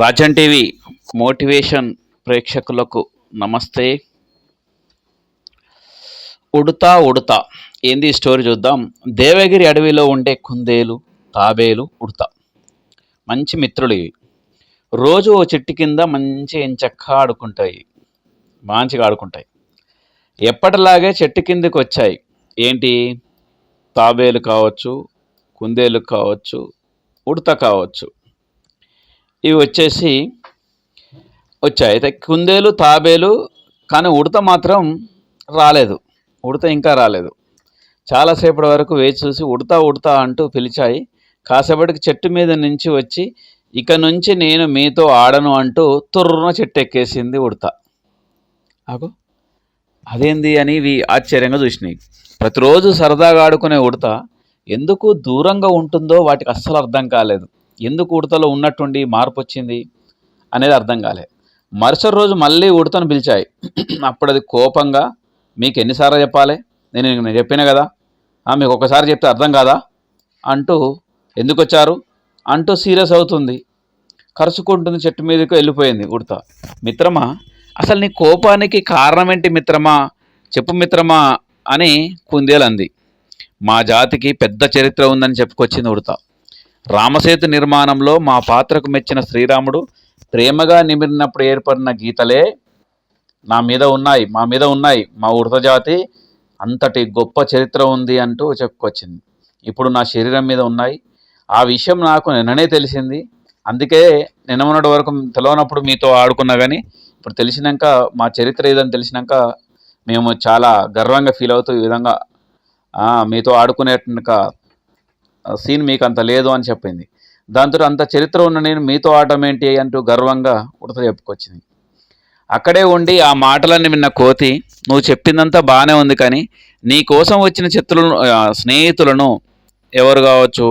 Rajan TV motivation ప్రేక్షకులకు నమస్తే. ఉడతా ఉడతా. ఏంది స్టోరీ చూద్దాం. దేవగిరి అడవిలో ఉండే కుందేలు తాబేలు ఉడతా. మంచి మిత్రులు ఇవి. రోజు ఓ చెట్టు కింద మంచి ఎంచక్క ఆడుకుంటాయి. మంచిగా ఆడుకుంటాయి. ఎప్పటిలాగే చెట్టు కిందకి వచ్చాయి. ఏంటి? తాబేలు కావచ్చు కుందేలు కావచ్చు ఉడత కావచ్చు. ఇవి వచ్చేసి వచ్చాయి. అయితే కుందేలు తాబేలు కానీ ఉడత మాత్రం రాలేదు. ఉడత ఇంకా రాలేదు. చాలాసేపటి వరకు వేచి చూసి ఉడతా ఉడతా అంటూ పిలిచాయి. కాసేపటికి చెట్టు మీద నుంచి వచ్చి ఇక నుంచి నేను మీతో ఆడను అంటూ తుర్రున చెట్టు ఎక్కేసింది ఉడత. ఆగు. అదేంది అని ఇవి ఆశ్చర్యంగా చూసినాయి. ప్రతిరోజు సరదాగా ఆడుకునే ఉడత ఎందుకు దూరంగా ఉంటుందో వాటికి అస్సలు అర్థం కాలేదు. ఎందుకు ఉడతలో ఉన్నట్టుండి మార్పు వచ్చింది అనేది అర్థం కాలేదు మరుసటి రోజు మళ్ళీ ఉడతను పిలిచాయి. అప్పుడు అది కోపంగా మీకు ఎన్నిసార్లు చెప్పాలి? నేను నేను చెప్పిన కదా. "ఆ, మీకు ఒకసారి చెప్తే అర్థం కాదా? అంటూ ఎందుకు వచ్చారు అంటూ సీరియస్ అవుతుంది. కరుచుకుంటుంది చెట్టు మీదకి వెళ్ళిపోయింది ఉడత. మిత్రమా అసలు నీ కోపానికి కారణం ఏంటి మిత్రమా? చెప్పు మిత్రమా అని కుందేలు అంది మా జాతికి పెద్ద చరిత్ర ఉందని చెప్పుకొచ్చింది ఉడత. రామసేతు నిర్మాణంలో మా పాత్రకు మెచ్చిన శ్రీరాముడు ప్రేమగా నిమిరినప్పుడు ఏర్పడిన గీతలే నా మీద ఉన్నాయి మా మీద ఉన్నాయి మా వృతజాతి అంతటి గొప్ప చరిత్ర ఉంది అంటూ చెప్పుకొచ్చింది. ఇప్పుడు నా శరీరం మీద ఉన్నాయి. ఆ విషయం నాకు నిన్ననే తెలిసింది. అందుకే నిన్న వరకు తెలవనప్పుడు మీతో ఆడుకున్నా కానీ ఇప్పుడు తెలిసినాక మా చరిత్ర ఏదని తెలిసినాక మేము చాలా గర్వంగా ఫీల్ అవుతూ ఈ విధంగా మీతో ఆడుకునేట సీన్ మీకు అంత లేదు అని చెప్పింది. దాంతో అంత చరిత్ర ఉన్న నేను మీతో ఆడటం ఏంటి అంటూ గర్వంగా ఉడత చెప్పుకొచ్చింది. అక్కడే ఉండి ఆ మాటలన్నీ విన్న కోతి నువ్వు చెప్పిందంతా బాగానే ఉంది కానీ నీ కోసం వచ్చిన చిత్రులను స్నేహితులను ఎవరు కావచ్చు?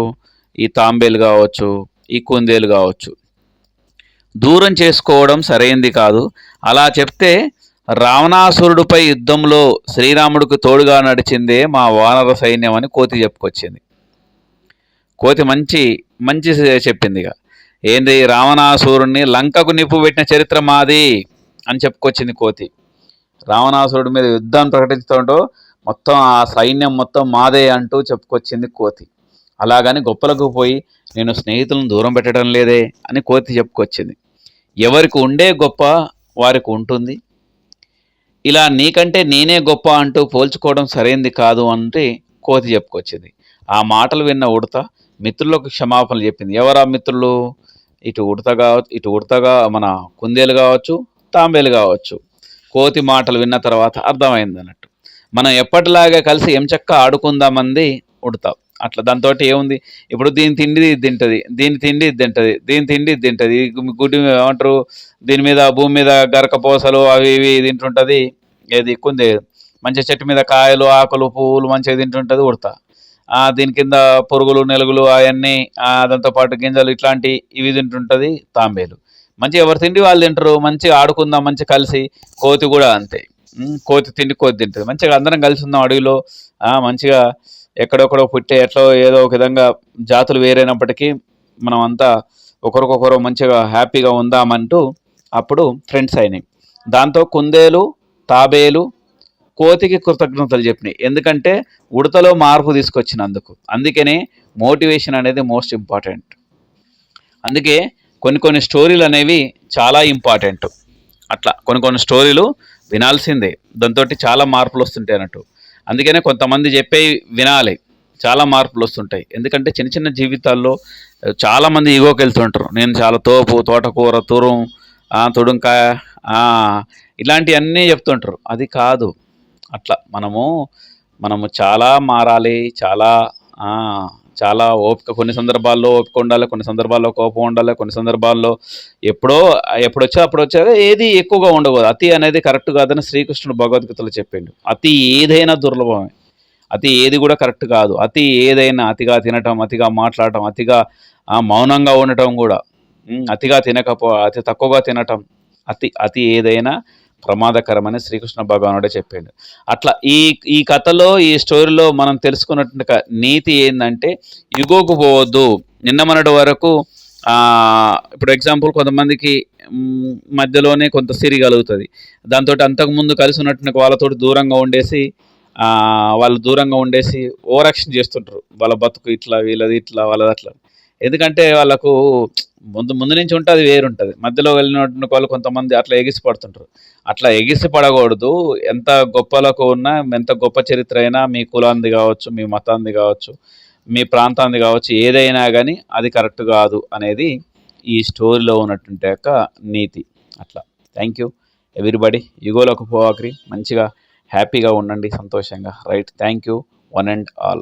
ఈ తాంబేలు కావచ్చు ఈ కుందేలు కావచ్చు. దూరం చేసుకోవడం సరైంది కాదు. అలా చెప్తే రావణాసురుడిపై యుద్ధంలో శ్రీరాముడికి తోడుగా నడిచిందే మా వానర సైన్యం అని కోతి చెప్పుకొచ్చింది. కోతి మంచి మంచి చెప్పింది ఇక ఏంది రావణాసురుడిని లంకకు నిప్పు పెట్టిన చరిత్ర మాది అని చెప్పుకొచ్చింది కోతి. రావణాసురుడి మీద యుద్ధం ప్రకటిస్తుంటూ మొత్తం ఆ సైన్యం మొత్తం మాదే అంటూ చెప్పుకొచ్చింది కోతి. అలాగని గొప్పలకు పోయి నేను స్నేహితులను దూరం పెట్టడం లేదే అని కోతి చెప్పుకొచ్చింది. ఎవరికి ఉండే గొప్ప వారికి ఉంటుంది. ఇలా నీకంటే నేనే గొప్ప అంటూ పోల్చుకోవడం సరైంది కాదు అంటే కోతి చెప్పుకొచ్చింది. ఆ మాటలు విన్న ఉడత మిత్రులకు క్షమాపణలు చెప్పింది. ఎవరా మిత్రులు? ఇటు ఉడత కావచ్చు ఇటు ఉడతగా మన కుందేలు కావచ్చు తాంబేలు కావచ్చు. కోతి మాటలు విన్న తర్వాత అర్థమైంది అన్నట్టు. మనం ఎప్పటిలాగే కలిసి ఎంచక్క ఆడుకుందామంది ఉడతాం. అట్లా దాంతో ఏముంది? ఇప్పుడు దీని తిండి ఇది తింటది దీని తిండి ఇది తింటుంది దీని తిండి ఇది తింటుంది. గుడి ఏమంటారు? దీని మీద భూమి మీద గరకపోసలు అవి ఇవి తింటుంటుంది. ఏది? కుందే మంచి చెట్టు మీద కాయలు ఆకులు పువ్వులు మంచిగా తింటుంటుంది ఉడతా. దీని కింద పురుగులు నెలుగులు అవన్నీ దాంతో పాటు గింజలు ఇట్లాంటి ఇవి తింటుంటుంది తాంబేలు. మంచి ఎవరు తిండి వాళ్ళు తింటారు మంచిగా ఆడుకుందాం మంచిగా కలిసి కోతి కూడా అంతే. కోతి తిండి కోతి తింటుంది. మంచిగా అందరం కలిసి ఉందాం అడవిలో. మంచిగా ఎక్కడొక్కడో పుట్టే ఎట్లా ఏదో ఒక విధంగా జాతులు వేరైనప్పటికీ మనం అంతా ఒకరికొకరు మంచిగా హ్యాపీగా ఉందామంటూ అప్పుడు ఫ్రెండ్స్ అయినాయి దాంతో కుందేలు తాబేలు కోతికి కృతజ్ఞతలు చెప్పినాయి ఎందుకంటే ఉడతలో మార్పు తీసుకొచ్చినందుకు. అందుకనే మోటివేషన్ అనేది మోస్ట్ ఇంపార్టెంట్. అందుకే కొన్ని కొన్ని స్టోరీలు అనేవి చాలా ఇంపార్టెంట్. అట్లా కొన్ని కొన్ని స్టోరీలు వినాల్సిందే. దాంతో చాలా మార్పులు వస్తుంటాయి అన్నట్టు. అందుకనే కొంతమంది చెప్పే వినాలి. చాలా మార్పులు వస్తుంటాయి. ఎందుకంటే చిన్న చిన్న జీవితాల్లో చాలామంది ఈగోకి వెళ్తుంటారు. నేను చాలా తోపు తోటకూర తురం తుడుంకాయ ఇలాంటివన్నీ చెప్తుంటారు. అది కాదు. అట్లా మనము మనము చాలా మారాలి చాలా చాలా ఓపిక కొన్ని సందర్భాల్లో ఓపిక ఉండాలి కొన్ని సందర్భాల్లో కోపం ఉండాలి కొన్ని సందర్భాల్లో ఎప్పుడో ఎప్పుడు వచ్చా అప్పుడు వచ్చా ఏది ఎక్కువగా ఉండకూడదు. అతి అనేది కరెక్ట్ కాదని శ్రీకృష్ణుడు భగవద్గీతలో చెప్పిండు. అతి ఏదైనా దుర్లభమే. అతి ఏది కూడా కరెక్ట్ కాదు. అతి ఏదైనా అతిగా తినటం అతిగా మాట్లాడటం అతిగా మౌనంగా ఉండటం కూడా అతిగా తినకపో అతి తక్కువగా తినటం అతి అతి ఏదైనా ప్రమాదకరమని శ్రీకృష్ణ భగవానుడే చెప్పాడు. అట్లా ఈ ఈ కథలో ఈ స్టోరీలో మనం తెలుసుకున్నట్టు నీతి ఏంటంటే యుగోకు పోవద్దు. నిన్న మనటి వరకు ఇప్పుడు ఎగ్జాంపుల్ కొంతమందికి మధ్యలోనే కొంత సిరి కలుగుతుంది. దాంతో అంతకుముందు కలిసి ఉన్నట్టు వాళ్ళతో దూరంగా ఉండేసి వాళ్ళు దూరంగా ఉండేసి ఓవరాక్షన్ చేస్తుంటారు. వాళ్ళ బతుకు ఇట్లా వీళ్ళది ఇట్లా వాళ్ళది అట్లా. ఎందుకంటే వాళ్ళకు ముందు ముందు నుంచి ఉంటుంది వేరు ఉంటుంది మధ్యలో వెళ్ళినటువంటి వాళ్ళు కొంతమంది అట్లా ఎగిసి పడుతుంటారు. అట్లా ఎగిసి పడకూడదు. ఎంత గొప్పలకు ఉన్నా ఎంత గొప్ప చరిత్ర అయినా మీ కులాంది కావచ్చు మీ మతాంది కావచ్చు మీ ప్రాంతాన్ని కావచ్చు ఏదైనా కానీ అది కరెక్ట్ కాదు అనేది ఈ స్టోరీలో ఉన్నటువంటి యొక్క నీతి. అట్లా. Thank you. ఎవ్రీబడి యుగోలకు పోవాకరి మంచిగా హ్యాపీగా ఉండండి సంతోషంగా. Right. Thank you. One and all.